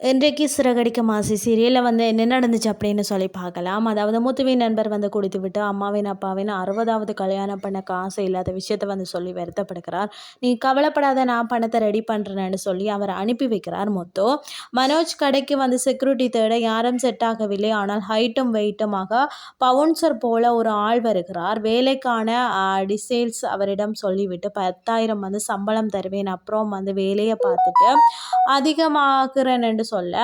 இன்றைக்கு சிறகடிக்க மாசி சீரியலில் வந்து என்ன நடந்துச்சு அப்படின்னு சொல்லி பார்க்கலாம். அதாவது மூத்துவின் நண்பர் வந்து குடித்து விட்டு அம்மாவின் அப்பாவின் அறுபதாவது கல்யாணம் பண்ண காசு இல்லாத விஷயத்த வந்து சொல்லி வருத்தப்படுகிறார். நீ கவலைப்படாத நான் பணத்தை ரெடி பண்ணுறேன்னு சொல்லி அவர் அனுப்பி வைக்கிறார் முத்து. மனோஜ் கடைக்கு வந்து செக்யூரிட்டி தேட யாரும் செட் ஆகவில்லை. ஆனால் ஹைட்டும் வெயிட்டுமாக பவுன்சர் போல ஒரு ஆள் வருகிறார். வேலைக்கான டிசைல்ஸ் அவரிடம் சொல்லிவிட்டு பத்தாயிரம் வந்து சம்பளம் தருவேன். அப்புறம் வந்து வேலையை பார்த்துட்டு அதிகமாகிறேன் சொல்ல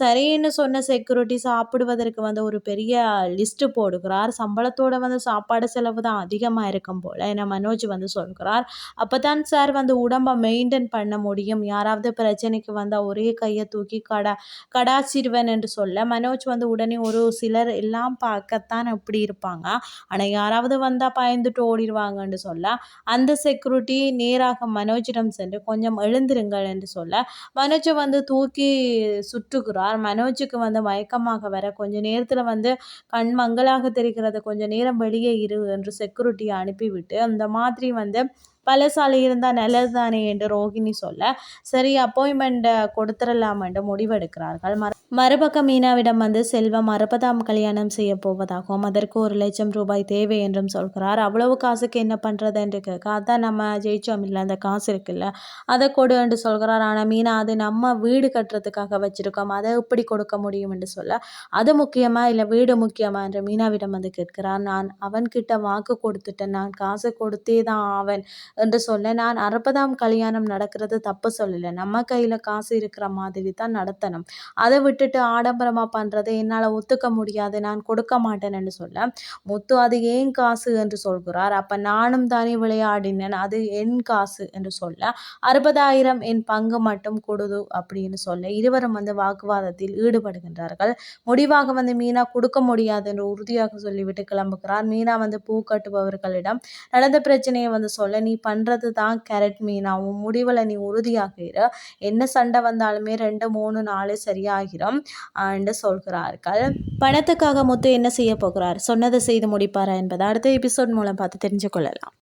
சரின்னு சொன்ன செக்யூரிட்டி சாப்பிடுவதற்கு வந்து ஒரு பெரிய லிஸ்ட்டு போடுகிறார். சம்பளத்தோட வந்து சாப்பாடு செலவு தான் அதிகமாக இருக்கும் போல் என மனோஜ் வந்து சொல்கிறார். அப்போ தான் சார் வந்து உடம்பை மெயின்டைன் பண்ண முடியும். யாராவது பிரச்சனைக்கு வந்தால் ஒரே கையை தூக்கி கடா கடாச்சிடுவேன் என்று சொல்ல மனோஜ் வந்து உடனே ஒரு சிலர் எல்லாம் பார்க்கத்தான் அப்படி இருப்பாங்க. ஆனால் யாராவது வந்தால் பயந்துட்டு ஓடிடுவாங்கன்னு சொல்ல அந்த செக்யூரிட்டி நேராக மனோஜிடம் சென்று கொஞ்சம் எழுந்திருங்கள் என்று சொல்ல மனோஜை வந்து தூக்கி சுற்றுகிறார். மனோஜுக்கு வந்து மயக்கமாக வர கொஞ்ச நேரத்தில் வந்து கண் மங்களாக தெரிகிறது. கொஞ்ச நேரம் வெளியே இரு என்று செக்யூரிட்டியை அனுப்பிவிட்டு அந்த மாதிரி வந்து பழசாலை இருந்தால் நல்லது தானே என்று ரோஹிணி சொல்ல சரி அப்பாயின்மெண்ட்டை கொடுத்துடலாம் என்று முடிவெடுக்கிறார்கள். மறு மறுபக்கம் மீனாவிடம் வந்து செல்வம் அறுபதாம் கல்யாணம் செய்ய போவதாகவும் அதற்கு ஒரு லட்சம் ரூபாய் தேவை என்றும் சொல்கிறார். அவ்வளவு காசுக்கு என்ன பண்ணுறது என்று கேட்க அதான் நம்ம ஜெயிச்சோம் இல்லை அந்த காசு இருக்குல்ல அதை கொடு என்று சொல்கிறார். ஆனால் மீனா அது நம்ம வீடு கட்டுறதுக்காக வச்சுருக்கோம் அதை எப்படி கொடுக்க முடியும்? என்று சொல்ல அது முக்கியமாக இல்லை வீடு முக்கியமா? என்று மீனாவிடம் வந்து கேட்கிறார். நான் அவன்கிட்ட வாக்கு கொடுத்துட்டேன் நான் காசு கொடுத்தே தான் ஆவன் என்று சொல்ல நான் அறுபதாம் கல்யாணம் நடக்கிறது தப்பு சொல்லலை. நம்ம கையில் காசு இருக்கிற மாதிரி தான் நடத்தணும். அதை விட்டுட்டு ஆடம்பரமாக பண்ணுறது என்னால் ஒத்துக்க முடியாது நான் கொடுக்க மாட்டேன்னு சொல்ல முத்து அது ஏன் காசு என்று சொல்கிறார். அப்போ நானும் தானே விளையாடினேன் அது என் காசு என்று சொல்ல அறுபதாயிரம் என் பங்கு மட்டும் கொடுது அப்படின்னு சொல்ல இருவரும் வந்து வாக்குவாதத்தில் ஈடுபடுகின்றார்கள். முடிவாக வந்து மீனா கொடுக்க முடியாது என்று உறுதியாக சொல்லிவிட்டு கிளம்புகிறார். மீனா வந்து பூ கட்டுபவர்களிடம் நடந்த பிரச்சனையை வந்து சொல்ல நீ பண்ணுறது தான் கேரட் மீனா. உன் முடிவில் நீ உறுதியாகிற என்ன சண்டை வந்தாலுமே ரெண்டு மூணு நாலு சரியாகிடும் என்று சொல்கிறார்கள். பணத்துக்காக முத்து என்ன செய்ய போகிறார்? சொன்னதை செய்து முடிப்பாரா என்பதை அடுத்த எபிசோட் மூலம் பார்த்து தெரிஞ்சு கொள்ளலாம்.